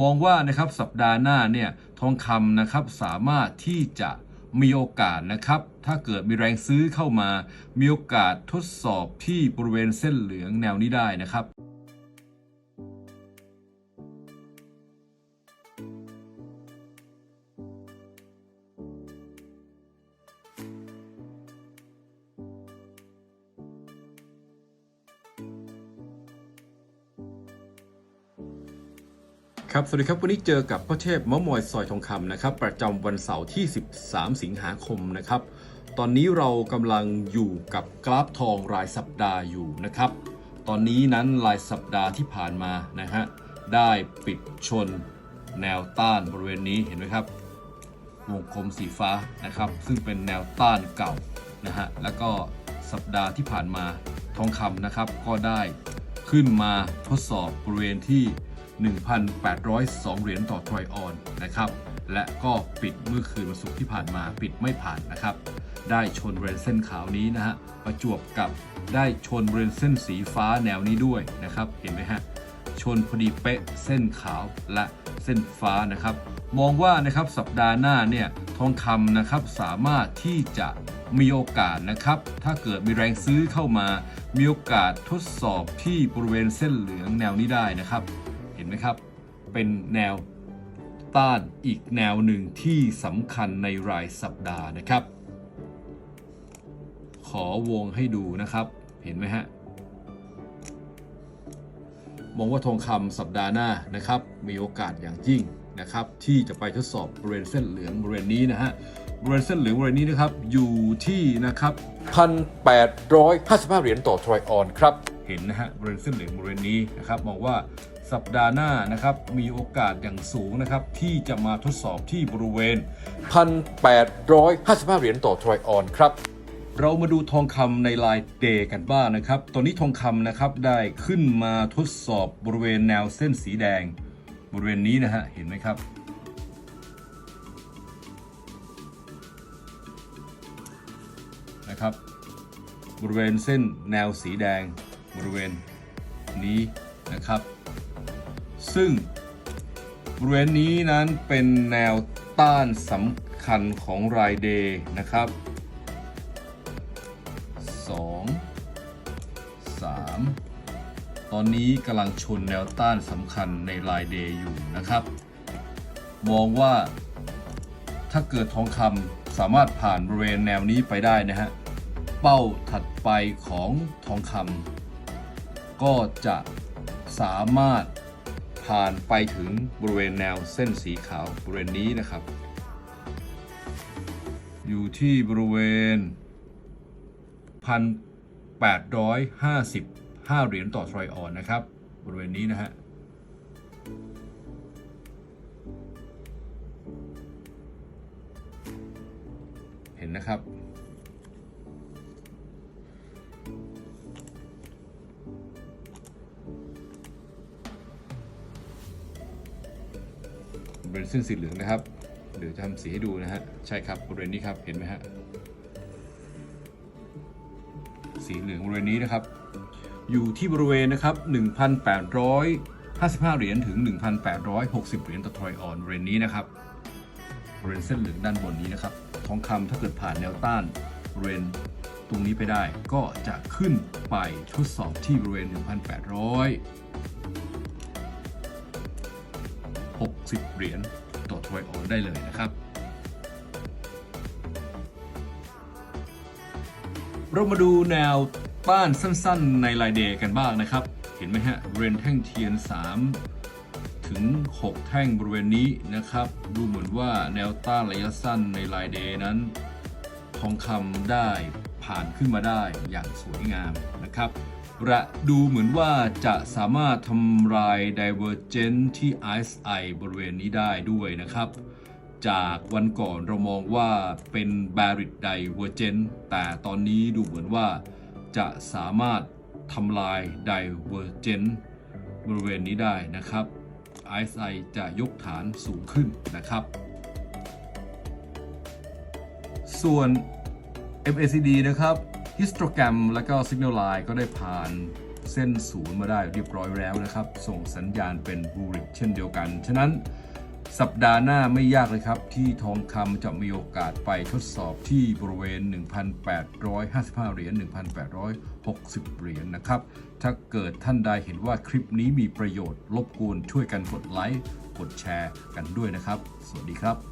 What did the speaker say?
มองว่านะครับสัปดาห์หน้าเนี่ยทองคำนะครับสามารถที่จะมีโอกาสนะครับ ถ้าเกิดมีแรงซื้อเข้ามา มีโอกาสทดสอบที่บริเวณเส้นเหลืองแนวนี้ได้นะครับ ครับ สวัสดีครับ วันนี้เจอกับพ่อเทพมะมอยซอยทองคำนะครับ ประจำวันเสาร์ที่ 13 สิงหาคมนะครับ ตอนนี้เรากำลังอยู่กับกราฟทองรายสัปดาห์อยู่นะครับ ตอนนี้นั้นรายสัปดาห์ที่ผ่านมานะฮะ ได้ปิดชนแนวต้านบริเวณนี้เห็นไหมครับ วงกลมสีฟ้านะครับ ซึ่งเป็นแนวต้านเก่านะฮะ แล้วก็สัปดาห์ที่ผ่านมาทองคำนะครับ ก็ได้ขึ้นมาทดสอบบริเวณที่ 1,802 เหรียญต่อทรอยออนนะครับ และก็ปิดเมื่อคืนวันศุกร์ที่ผ่านมาปิดไม่ผ่านนะครับ ได้ชนบริเวณเส้นขาวนี้นะฮะ ประจวบกับได้ชนบริเวณเส้นสีฟ้าแนวนี้ด้วยนะครับ เห็นไหมฮะ ชนพอดีเป๊ะเส้นขาวและเส้นฟ้านะครับ มองว่านะครับสัปดาห์หน้าเนี่ยทองคำนะครับสามารถที่จะมีโอกาสนะครับ ถ้าเกิดมีแรงซื้อเข้ามา มีโอกาสทดสอบที่บริเวณเส้นเหลืองแนวนี้ได้นะครับ นไหมครับ เป็นแนวต้านอีกแนวหนึ่งที่สำคัญในรายสัปดาห์นะครับ ขอวงให้ดูนะครับ เห็นไหมฮะมองว่าทองคำสัปดาห์หน้านะครับ มีโอกาสอย่างยิ่งนะครับ ที่จะไปทดสอบบริเวณเส้นเหลืองบริเวณนี้นะฮะบริเวณเส้นเหลืองบริเวณนี้นะครับ อยู่ที่นะครับ1,855 เหรียญต่อทรอยออนครับ เห็นนะฮะบริเวณเส้นเหลืองบริเวณนี้นะครับ มองว่า สัปดาห์หน้านะครับมีโอกาสอย่างสูงนะครับที่จะมาทดสอบที่บริเวณ 1,855 เหรียญต่อทรอยออนครับเรามาดูทองคำในลายเดย์กันบ้างนะครับ ตอนนี้ทองคำนะครับได้ขึ้นมาทดสอบบริเวณแนวเส้นสีแดง บริเวณนี้นะฮะ เห็นไหมครับ นะครับ บริเวณเส้นแนวสีแดง บริเวณนี้นะครับ ซึ่งบริเวณนี้นั้นเป็นแนวต้านสำคัญของรายเดย์นะครับ 2 3 ตอนนี้กำลังชนแนวต้านสำคัญในรายเดย์อยู่นะครับ มองว่าถ้าเกิดทองคำสามารถผ่านบริเวณแนวนี้ไปได้นะฮะ เป้าถัดไปของทองคำก็จะสามารถ ผ่านไปถึงบริเวณแนวเส้นสีขาวบริเวณนี้นะครับ อยู่ที่บริเวณ 1,855 เหรียญต่อทรอยออนนะครับ บริเวณนี้นะฮะเห็นนะครับ บริเวณเส้นสีเหลืองนะครับเดี๋ยวจะทำสีให้ดูนะฮะใช่ครับบริเวณนี้ครับเห็นไหมฮะสีเหลืองบริเวณนี้นะครับ อยู่ที่บริเวณนะครับ 1,855 เหรียญถึง 1,860 เหรียญต่อทรอยออนบริเวณนี้นะครับบริเวณเส้นเหลืองด้านบนนี้นะครับ ทองคำถ้าเกิดผ่านแนวต้านบริเวณตรงนี้ไปได้ ก็จะขึ้นไปทดสอบที่บริเวณ 60 เหรียญต่อทรอยออนได้เลยนะครับ เรามาดูแนวต้านสั้นๆในลายเดย์กันบ้างนะครับ เห็นไหมฮะบริเวณแท่งเทียน 3 ถึง 6 แท่งบริเวณนี้นะครับ ดูเหมือนว่าแนวต้านระยะสั้นในลายเดย์นั้น ทองคำได้ผ่านขึ้นมาได้อย่างสวยงามนะครับ และดูเหมือนว่าจะสามารถทำลาย Divergent ที่ RSI บริเวณนี้ได้ด้วยนะครับ จากวันก่อนเรามองว่าเป็น Bearish Divergent แต่ตอนนี้ดูเหมือนว่าจะสามารถทำลาย Divergent บริเวณนี้ได้นะครับ RSI จะยกฐานสูงขึ้นนะครับ ส่วน MACD นะครับ ฮิสโตรแกรมและก็ Signal Line ก็ได้ผ่านเส้นศูนย์มาได้เรียบร้อยแล้วนะครับ ส่งสัญญาณเป็นบูริกเช่นเดียวกัน ฉะนั้นสัปดาห์หน้าไม่ยากเลยครับ ที่ทองคำจะมีโอกาสไปทดสอบที่บริเวณ 1,855 เหรียญ 1,860 เหรียญนะครับ ถ้าเกิดท่านใดเห็นว่าคลิปนี้มีประโยชน์รบกวนช่วยกันกดไลค์ กดแชร์กันด้วยนะครับ สวัสดีครับ